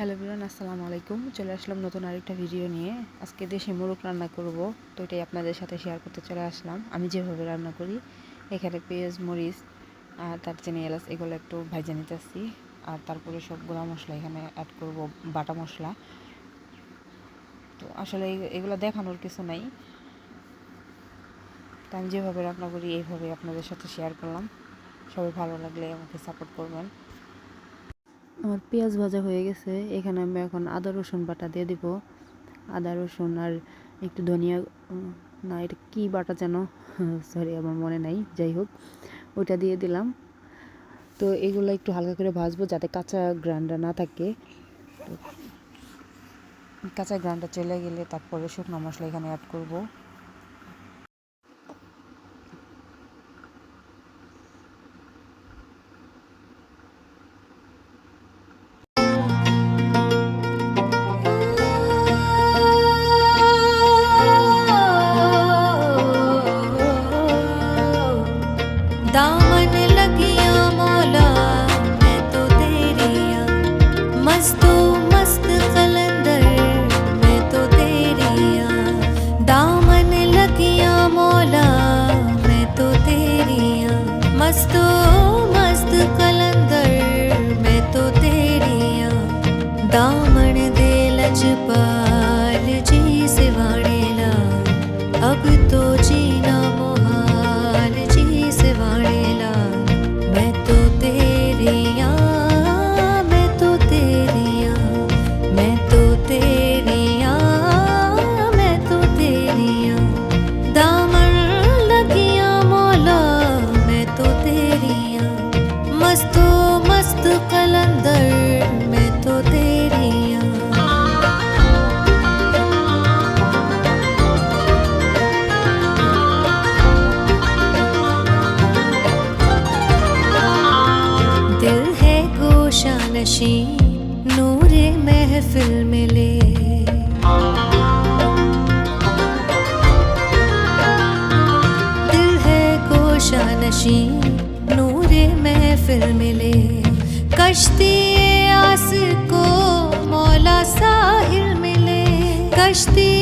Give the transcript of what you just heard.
Hello বিরান আসসালামু আলাইকুম। চলে আসলাম নতুন আরেকটা ভিডিও নিয়ে। আজকে দেশে মোরগ রান্না করব, তো এটাই আপনাদের সাথে শেয়ার করতে চলে আসলাম। আমি যেভাবে রান্না করি, এখানে পেঁয়াজ, মরিচ আর তার চিনি এলাচ, এগুলো একটু ভাজে নিতেছি। আর তারপরে সব গুঁড়া মশলা এখানে অ্যাড করব, বাটা মশলা। তো আসলে এগুলো দেখানোর কিছু নাই। তো আমি যেভাবে রান্না করি এইভাবে আপনাদের সাথে শেয়ার করলাম। সবাই ভালো লাগলে আমাকে সাপোর্ট করবেন। আমার পেঁয়াজ ভাজা হয়ে গেছে। এখানে আমি এখন আদা, রসুন বাটা দিয়ে দিব। আদা, রসুন আর একটু ধনিয়া না, এটা কী বাটা যেন? সরি আমার মনে নাই। যাই হোক ওটা দিয়ে দিলাম। তো এগুলো একটু হালকা করে ভাজবো যাতে কাঁচা গ্রান্ডা না থাকে। কাঁচা গ্রান্ডা চলে গেলে তারপরে শুকনো মশলা এখানে অ্যাড করব। दामन दे लजपाल जी सिवाड़ेला नशी नूरे महफिल मिले। दिल है गोशा नशी नूरे महफिल मिले। कश्ती आस को मौला साहिल मिले। कश्ती